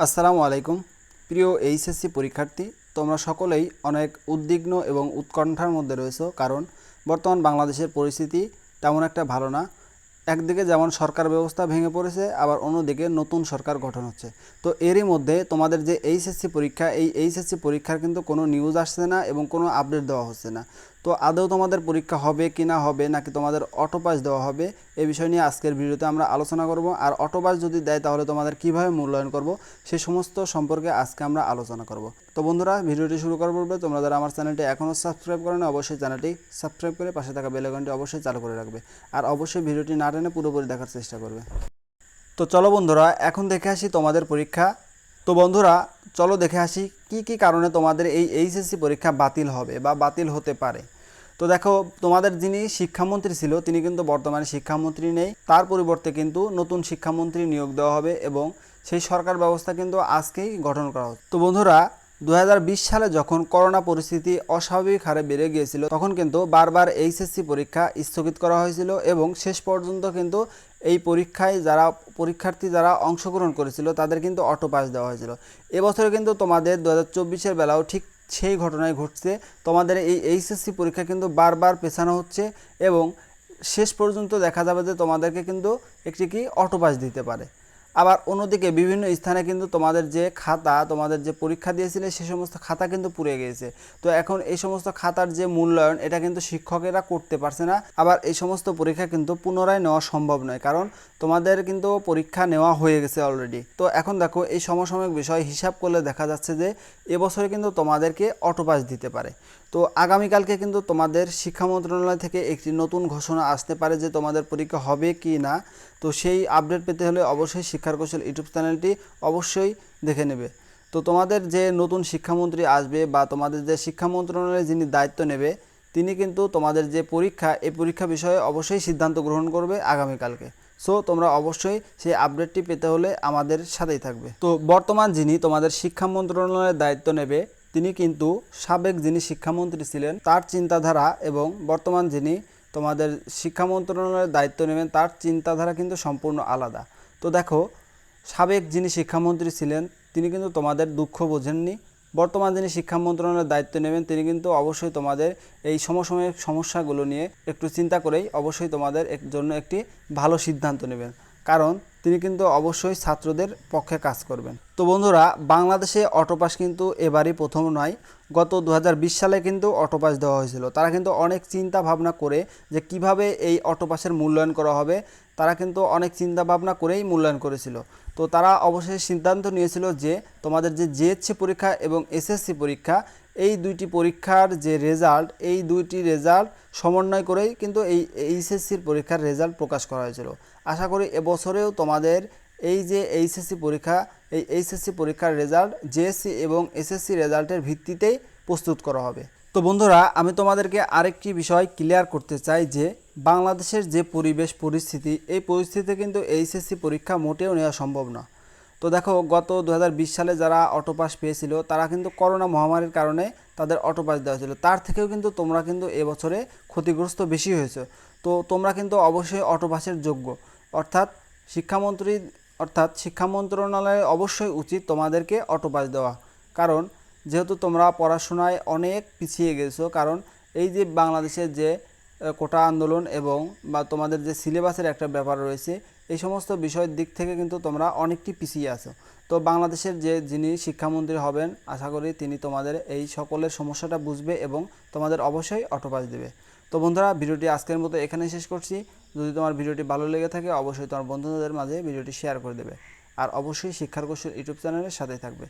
আসসালামু আলাইকুম। প্রিয় এইচএসসি পরীক্ষার্থী, তোমরা সকলেই অনেক উদ্বিগ্ন এবং উৎকণ্ঠার মধ্যে রয়েছো কারণ বর্তমান বাংলাদেশের পরিস্থিতি তেমন একটা ভালো না। একদিকে যেমন সরকার ব্যবস্থা ভেঙে পড়েছে, আবার অন্যদিকে নতুন সরকার গঠন হচ্ছে। তো এরই মধ্যে তোমাদের যে এইচএসসি পরীক্ষা, এই এইচএসসি পরীক্ষার কিন্তু কোনো নিউজ আসছে না এবং কোনো আপডেট দেওয়া হচ্ছে না। তো আদৌ তোমাদের পরীক্ষা হবে কি না হবে, নাকি তোমাদের অটো পাস দেওয়া হবে, এ বিষয় নিয়ে আজকের ভিডিওতে আমরা আলোচনা করব। আর অটো পাস যদি দেয়, তাহলে তোমাদের কীভাবে মূল্যায়ন করব, সে সমস্ত সম্পর্কে আজকে আমরা আলোচনা করব। তো বন্ধুরা, ভিডিওটি শুরু করার পূর্বে তোমরা যারা আমার চ্যানেলটি এখনও সাবস্ক্রাইব করো না, অবশ্যই চ্যানেলটি সাবস্ক্রাইব করে পাশে থাকা বেল আইকনটি অবশ্যই চালু করে রাখবে। আর অবশ্যই ভিডিওটি না টেনে পুরোপুরি দেখার চেষ্টা করবে। তো চলো বন্ধুরা, এখন দেখে আসি তোমাদের পরীক্ষা। তো বন্ধুরা, চলো দেখে আসি কি কি কারণে তোমাদের এই এইচএসসি পরীক্ষা বাতিল হবে বা বাতিল হতে পারে? তো দেখো, তোমাদের যিনি শিক্ষামন্ত্রী ছিল, তিনি কিন্তু বর্তমানে শিক্ষামন্ত্রী নেই। তার পরিবর্তে কিন্তু নতুন শিক্ষামন্ত্রী নিয়োগ দেওয়া হবে এবং সেই সরকার ব্যবস্থা কিন্তু আজকেই গঠন করা হচ্ছে। তো বন্ধুরা দু হাজার বিশ সালে যখন করোনা পরিস্থিতি অস্বাভাবিক হারে বেড়ে গিয়েছিল, তখন কিন্তু বারবার এইচএসসি পরীক্ষা স্থগিত করা হয়েছিল এবং শেষ পর্যন্ত কিন্তু এই পরীক্ষায় যারা, পরীক্ষার্থী যারা অংশগ্রহণ করেছিল তাদের কিন্তু অটো পাস দেওয়া হয়েছিল। এবছরে কিন্তু তোমাদের দু হাজার বেলাও ঠিক সেই ঘটনায় ঘটছে। তোমাদের এই এইচএসসি পরীক্ষা কিন্তু বারবার পেছানো হচ্ছে এবং শেষ পর্যন্ত দেখা যাবে যে তোমাদেরকে কিন্তু একটি কি, অটো পাস দিতে পারে। আবার অন্যদিকে বিভিন্ন স্থানে কিন্তু তোমাদের যে খাতা, তোমাদের যে পরীক্ষা দিয়েছিলে সে সমস্ত খাতা কিন্তু পুড়ে গিয়েছে তো এখন এই সমস্ত খাতার যে মূল্যায়ন, এটা কিন্তু শিক্ষকেরা করতে পারছে না। আবার এই সমস্ত পরীক্ষা কিন্তু পুনরায় নেওয়া সম্ভব নয়, কারণ তোমাদের কিন্তু পরীক্ষা নেওয়া হয়ে গেছে অলরেডি তো এখন দেখো, এই সমসাময়িক বিষয় হিসাব করলে দেখা যাচ্ছে যে এবছরে কিন্তু তোমাদেরকে অটোপাস দিতে পারে। তো আগামীকালকে কিন্তু তোমাদের শিক্ষা মন্ত্রণালয় থেকে একটি নতুন ঘোষণা আসতে পারে যে তোমাদের পরীক্ষা হবে কি না। তো সেই আপডেট পেতে হলে অবশ্যই শিক্ষার কৌশল ইউটিউব চ্যানেলটি অবশ্যই দেখে নেবে। তো তোমাদের যে নতুন শিক্ষামন্ত্রী আসবে বা তোমাদের যে শিক্ষা মন্ত্রণালয়ে যিনি দায়িত্ব নেবে, তিনি কিন্তু তোমাদের যে পরীক্ষা, এই পরীক্ষা বিষয়ে অবশ্যই সিদ্ধান্ত গ্রহণ করবে আগামীকালকে। সো তোমরা অবশ্যই সেই আপডেটটি পেতে হলে আমাদের সাথেই থাকবে। তো বর্তমান যিনি তোমাদের শিক্ষা মন্ত্রণালয়ের দায়িত্ব নেবে, তিনি কিন্তু সাবেক যিনি শিক্ষামন্ত্রী ছিলেন, তার চিন্তাধারা এবং বর্তমান যিনি তোমাদের শিক্ষা মন্ত্রণালয়ের দায়িত্ব নেবেন, তার চিন্তাধারা কিন্তু সম্পূর্ণ আলাদা। তো দেখো, সাবেক যিনি শিক্ষামন্ত্রী ছিলেন, তিনি কিন্তু তোমাদের দুঃখ বোঝেননি। বর্তমান যিনি শিক্ষা মন্ত্রণালয়ের দায়িত্ব নেবেন, তিনি কিন্তু অবশ্যই তোমাদের এই সমসাময়িক সমস্যাগুলো নিয়ে একটু চিন্তা করেই অবশ্যই তোমাদের জন্য একটি ভালো সিদ্ধান্ত নেবেন। কারণ তিনি কিন্তু অবশ্যই ছাত্রদের পক্ষে কাজ করবেন। তো বন্ধুরা, বাংলাদেশে অটোপাস কিন্তু এবারই প্রথম নয়। গত দু হাজার বিশ সালে কিন্তু অটোপাস দেওয়া হয়েছিল। তারা কিন্তু অনেক চিন্তা ভাবনা করে যে কীভাবে এই অটোপাসের মূল্যায়ন করা হবে। তারা কিন্তু অনেক চিন্তা ভাবনা করেই মূল্যায়ন করেছিল। তো তারা অবশ্যই সিদ্ধান্ত নিয়েছিল যে তোমাদের যে জিএসসি পরীক্ষা এবং এসএসসি পরীক্ষা, এই দুইটি পরীক্ষার যে রেজাল্ট, এই দুইটি রেজাল্ট সমন্বয় করেই কিন্তু এই এইচএসসির পরীক্ষার রেজাল্ট প্রকাশ করা হয়েছিল। আশা করি এবছরেও তোমাদের এই যে এইচএসসি পরীক্ষা, এই এইচএসসি পরীক্ষার রেজাল্ট জেএসসি এবং এসএসসি রেজাল্টের ভিত্তিতেই প্রস্তুত করা হবে। তো বন্ধুরা, আমি তোমাদেরকে আরেকটি বিষয় ক্লিয়ার করতে চাই যে, বাংলাদেশের যে পরিবেশ, পরিস্থিতি, এই পরিস্থিতিতে কিন্তু এইচএসসি পরীক্ষা মোটেও নেওয়া সম্ভব না। তো দেখো, গত দু হাজার বিশ সালে যারা অটো পাস পেয়েছিল, তারা কিন্তু করোনা মহামারীর কারণে তাদের অটো পাস দেওয়া ছিল তার থেকেও কিন্তু তোমরা কিন্তু এবছরে ক্ষতিগ্রস্ত বেশি হয়েছে। তো তোমরা কিন্তু অবশ্যই অটো পাসের যোগ্য। অর্থাৎ শিক্ষামন্ত্রী, অর্থাৎ শিক্ষা মন্ত্রণালয়ে অবশ্যই উচিত তোমাদেরকে অটো পাস দেওয়া। কারণ, যেহেতু তোমরা পড়াশোনায় অনেক পিছিয়ে গেছো, কারণ এই যে বাংলাদেশের যে কোটা আন্দোলন এবং বা তোমাদের যে সিলেবাসের একটা ব্যাপার রয়েছে, এই সমস্ত বিষয়ের দিক থেকে কিন্তু তোমরা অনেকটি পিছিয়ে আছো। তো বাংলাদেশের যে যিনি শিক্ষামন্ত্রী হবেন, আশা করি তিনি তোমাদের এই সকলের সমস্যাটা বুঝবে এবং তোমাদের অবশ্যই অটোপাস দেবে। তো বন্ধুরা, ভিডিওটি আজকের মতো এখানেই শেষ করছি। যদি তোমার ভিডিওটি ভালো লেগে থাকে, অবশ্যই তোমার বন্ধুদের মাঝে ভিডিওটি শেয়ার করে দেবে। আর অবশ্যই শিক্ষার কৌশল ইউটিউব চ্যানেলের সাথেই থাকবে।